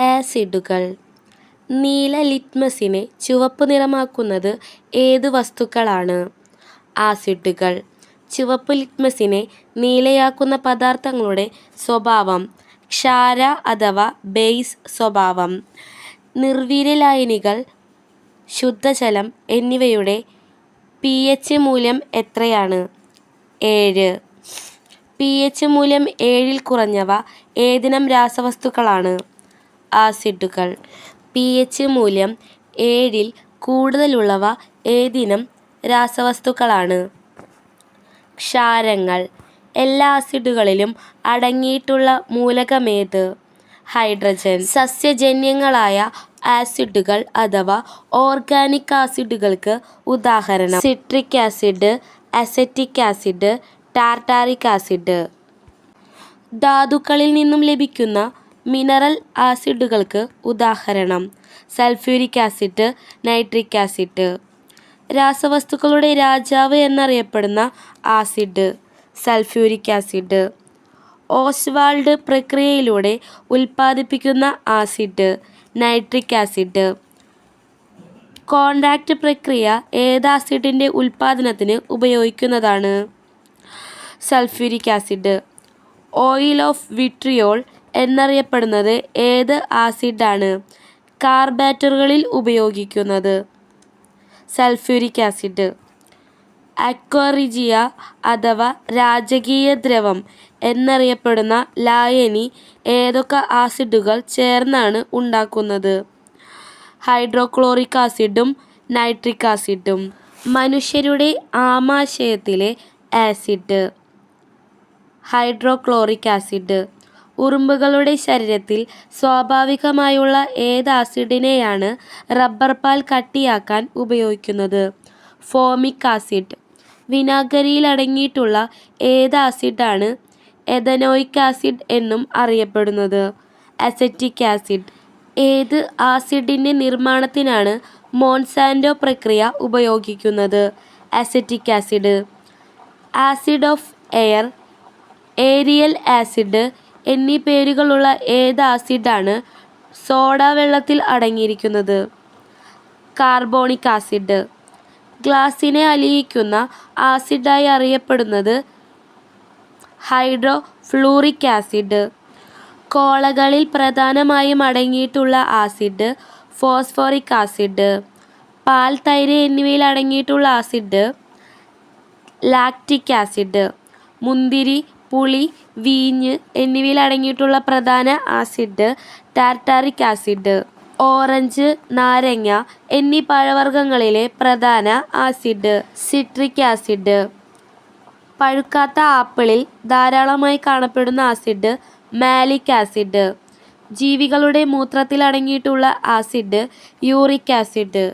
ആസിഡുകൾ. നീല ലിറ്റ്മസിനെ ചുവപ്പ് നിറമാക്കുന്നത് ഏത് വസ്തുക്കളാണ്? ആസിഡുകൾ. ചുവപ്പ് ലിറ്റ്മസിനെ നീലയാക്കുന്ന പദാർത്ഥങ്ങളുടെ സ്വഭാവം ക്ഷാര അഥവാ ബേസ് സ്വഭാവം നിർവീര്യലായനികൾ ശുദ്ധജലം എന്നിവയുടെ പി എച്ച് മൂല്യം എത്രയാണ്? ഏഴ്. പി എച്ച് മൂല്യം ഏഴിൽ കുറഞ്ഞവ ഏതിനം രാസവസ്തുക്കളാണ്? ആസിഡുകൾ. പി എച്ച് മൂല്യം ഏഴിൽ കൂടുതലുള്ളവ ഏതിനം രാസവസ്തുക്കളാണ്. ക്ഷാരങ്ങൾ എല്ലാ ആസിഡുകളിലും അടങ്ങിയിട്ടുള്ള മൂലകമേത്? ഹൈഡ്രജൻ. സസ്യജന്യങ്ങളായ ആസിഡുകൾ അഥവാ ഓർഗാനിക് ആസിഡുകൾക്ക് ഉദാഹരണം. Citric acid acetic acid tartaric acid. ധാതുക്കളിൽ നിന്നും ലഭിക്കുന്ന മിനറൽ ആസിഡുകൾക്ക് ഉദാഹരണം. Sulphuric acid nitric acid. രാസവസ്തുക്കളുടെ രാജാവ് എന്നറിയപ്പെടുന്ന ആസിഡ് സൾഫ്യൂരിക് ആസിഡ്. ഓസ്വാൾഡ് പ്രക്രിയയിലൂടെ ഉൽപ്പാദിപ്പിക്കുന്ന ആസിഡ് നൈട്രിക് ആസിഡ്. കോൺടാക്റ്റ് പ്രക്രിയ ഏത് ആസിഡിന്റെ ഉൽപ്പാദനത്തിന് ഉപയോഗിക്കുന്നതാണ്? Sulphuric acid. Oil of vitriol എന്നറിയപ്പെടുന്നത് ഏത് ആസിഡാണ് കാർബാറ്ററുകളിൽ ഉപയോഗിക്കുന്നത്? സൾഫ്യൂരിക് ആസിഡ് അക്വറിജിയ അഥവാ രാജകീയ ദ്രവം എന്നറിയപ്പെടുന്ന ലായനി ഏതൊക്കെ ആസിഡുകൾ ചേർന്നാണ് ഉണ്ടാക്കുന്നത്? ഹൈഡ്രോക്ലോറിക് ആസിഡും നൈട്രിക് ആസിഡും. മനുഷ്യരുടെ ആമാശയത്തിലെ ആസിഡ് ഹൈഡ്രോക്ലോറിക് ആസിഡ്. ഉറുമ്പുകളുടെ ശരീരത്തിൽ സ്വാഭാവികമായുള്ള ഏത് ആസിഡിനെയാണ് റബ്ബർ പാൽ കട്ടിയാക്കാൻ ഉപയോഗിക്കുന്നത്? Formic acid. വിനാഗിരിയിൽ അടങ്ങിയിട്ടുള്ള ഏത് ആസിഡാണ് എഥനോയിക് ആസിഡ് എന്നും അറിയപ്പെടുന്നത്? Acetic acid. ഏത് ആസിഡിന്റെ നിർമ്മാണത്തിനാണ് മോൺസാൻഡോ പ്രക്രിയ ഉപയോഗിക്കുന്നത്? Acetic acid. Acid of air. Aerial acid എന്നീ പേരുകളുള്ള ഏത് ആസിഡാണ് സോഡ വെള്ളത്തിൽ അടങ്ങിയിരിക്കുന്നത്? Carbonic acid. ഗ്ലാസിനെ അലിയിക്കുന്ന ആസിഡായി അറിയപ്പെടുന്നത് ഹൈഡ്രോ ഫ്ലൂറിക് ആസിഡ്. കോളകളിൽ പ്രധാനമായും അടങ്ങിയിട്ടുള്ള ആസിഡ് ഫോസ്ഫോറിക് ആസിഡ്. പാൽ തൈര് എന്നിവയിൽ അടങ്ങിയിട്ടുള്ള ആസിഡ് ലാക്റ്റിക് ആസിഡ്. മുന്തിരി പുളി വീഞ്ഞ് എന്നിവയിൽ അടങ്ങിയിട്ടുള്ള പ്രധാന ആസിഡ് ടാർട്ടാറിക് ആസിഡ്. ഓറഞ്ച് നാരങ്ങ എന്നീ പഴവർഗങ്ങളിലെ പ്രധാന ആസിഡ് സിട്രിക് ആസിഡ്. പഴുക്കാത്ത ആപ്പിളിൽ ധാരാളമായി കാണപ്പെടുന്ന ആസിഡ് മാലിക് ആസിഡ്. ജീവികളുടെ മൂത്രത്തിൽ അടങ്ങിയിട്ടുള്ള ആസിഡ് യൂറിക് ആസിഡ്.